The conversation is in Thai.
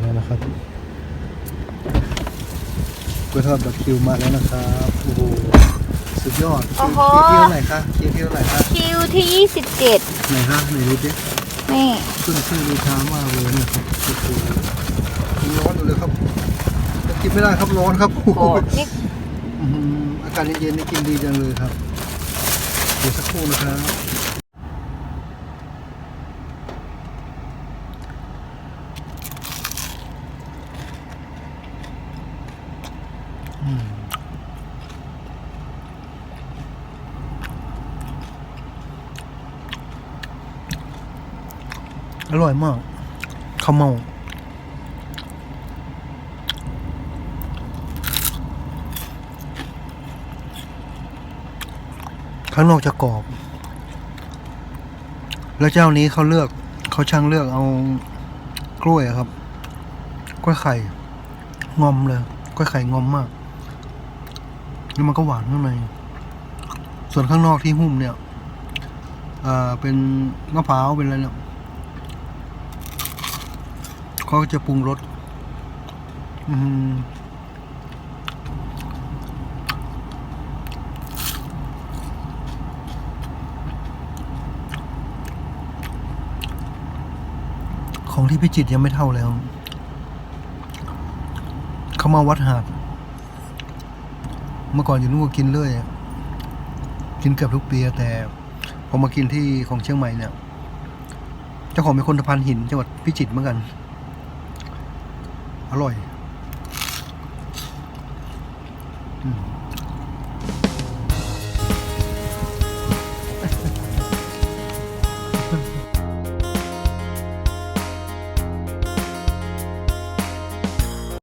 แล้วนะครับกล้วยทอดแบบคิวมาแล้วนะครับโอ้โหสุดยอดโอ้โห คิวคิวเท่าไหร่คะคิวเท่าไหร่คะคิวที่ 27 ไหนฮะไหนดูดินี่ ขึ้นขึ้นดูช้ามากเลยเนี่ยครับโอ้โหยังร้อนอยู่เลยครับกินไม่ได้ครับร้อนครับโอ้โหนี่อื้อหืออากาศเย็นๆนี่กินดีจังเลยครับเดี๋ยวสักครู่นะครับ อร่อยมากข้าวเมาข้างนอกจะกรอบ แล้วเจ้านี้เขาเลือก เขาช่างเลือกเอากล้วยครับ กล้วยไข่ งอมเลย กล้วยไข่งอมมาก แล้วมันก็หวานข้างใน ส่วนข้างนอกที่หุ้มเนี่ยอ่าเป็นมะพร้าวเป็นอะไรเนี่ยเขาจะปรุงรสอืมของที่พิจิตรยังไม่เท่าแล้ว เขามาวัดหาด เมื่อก่อนอยู่นู่นก็กินเรื่อยกินเกือบทุกปีแต่พอมากินที่ของเชียงใหม่เนี่ยเจ้าของเป็นคนตะพานหินจังหวัดพิจิตรเหมือนกัน อร่อย อืม